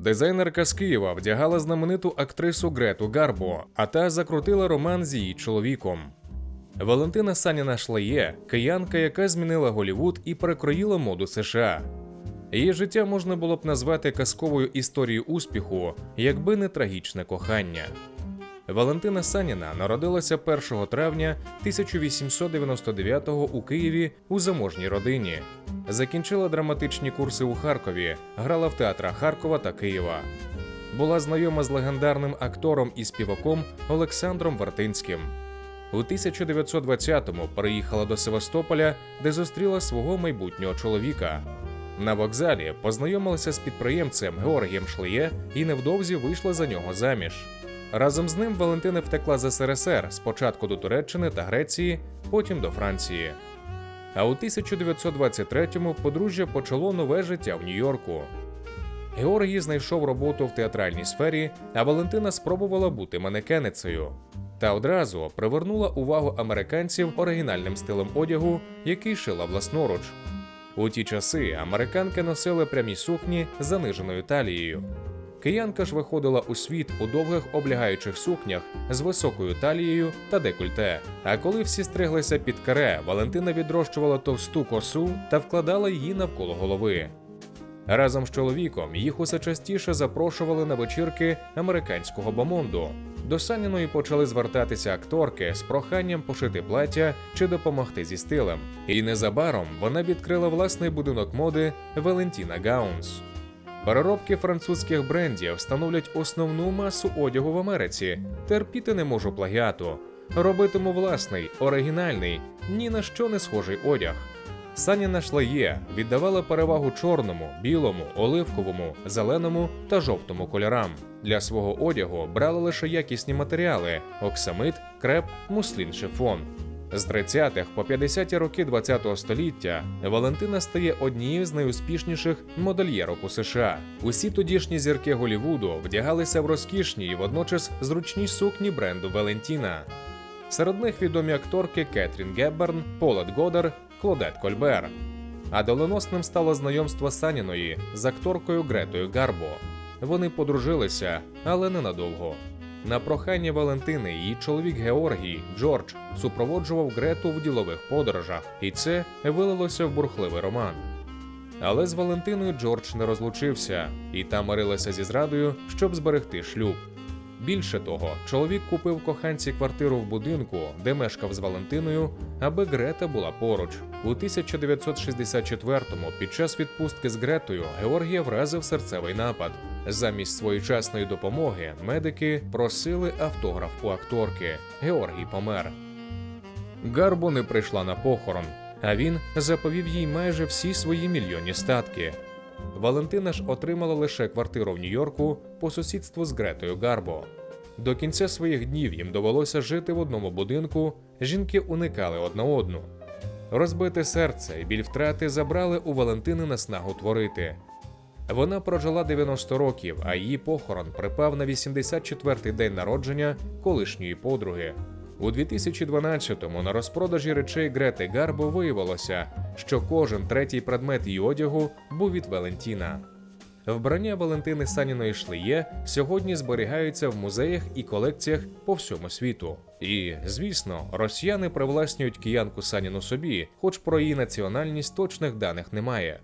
Дизайнерка з Києва вдягала знамениту актрису Грету Гарбо, а та закрутила роман з її чоловіком. Валентина Саніна Шлеє киянка, яка змінила Голівуд і перекроїла моду США. Її життя можна було б назвати казковою історією успіху, якби не трагічне кохання. Валентина Саніна народилася 1 травня 1899-го у Києві у заможній родині. Закінчила драматичні курси у Харкові, грала в театрах Харкова та Києва. Була знайома з легендарним актором і співаком Олександром Вартинським. У 1920-му переїхала до Севастополя, де зустріла свого майбутнього чоловіка. На вокзалі познайомилася з підприємцем Георгієм Шлеє і невдовзі вийшла за нього заміж. Разом з ним Валентина втекла з СРСР спочатку до Туреччини та Греції, потім до Франції. А у 1923-му подружжя почало нове життя в Нью-Йорку. Георгій знайшов роботу в театральній сфері, а Валентина спробувала бути манекеницею. Та одразу привернула увагу американців оригінальним стилем одягу, який шила власноруч. У ті часи американки носили прямі сукні з заниженою талією. Киянка ж виходила у світ у довгих облягаючих сукнях з високою талією та декольте. А коли всі стриглися під каре, Валентина відрощувала товсту косу та вкладала її навколо голови. Разом з чоловіком їх усе частіше запрошували на вечірки американського бомонду. До Саніної почали звертатися акторки з проханням пошити плаття чи допомогти зі стилем. І незабаром вона відкрила власний будинок моди Валентіна Гаунс. Переробки французьких брендів становлять основну масу одягу в Америці. Терпіти не можу плагіату. Робитиму власний, оригінальний, ні на що не схожий одяг. Саніна Шлеє віддавала перевагу чорному, білому, оливковому, зеленому та жовтому кольорам. Для свого одягу брала лише якісні матеріали: оксамит, креп, муслін, шифон. З 30-х по 50-ті роки ХХ століття Валентина стає однією з найуспішніших модельєрок у США. Усі тодішні зірки Голівуду вдягалися в розкішні і водночас зручні сукні бренду Валентіна. Серед них відомі акторки Кетрін Гебберн, Полет Годар, Клодет Кольбер. А доленосним стало знайомство Саніної з акторкою Гретою Гарбо. Вони подружилися, але ненадовго. На прохання Валентини її чоловік Георгій Джордж супроводжував Грету в ділових подорожах, і це вилилося в бурхливий роман. Але з Валентиною Джордж не розлучився, і та мирилася зі зрадою, щоб зберегти шлюб. Більше того, чоловік купив коханці квартиру в будинку, де мешкав з Валентиною, аби Грета була поруч. У 1964-му під час відпустки з Гретою Георгія вразив серцевий напад. Замість своєчасної допомоги медики просили автограф у акторки. Георгій помер. Гарбо не прийшла на похорон, а він заповів їй майже всі свої мільйонні статки. Валентина ж отримала лише квартиру в Нью-Йорку по сусідству з Гретою Гарбо. До кінця своїх днів їм довелося жити в одному будинку, жінки уникали одна одну. Розбите серце і біль втрати забрали у Валентини наснагу творити. Вона прожила 90 років, а її похорон припав на 84-й день народження колишньої подруги. У 2012-му на розпродажі речей Грети Гарбо виявилося, що кожен третій предмет її одягу був від Валентіна. Вбрання Валентини Саніної Шлеє сьогодні зберігаються в музеях і колекціях по всьому світу. І, звісно, росіяни привласнюють киянку Саніну собі, хоч про її національність точних даних немає.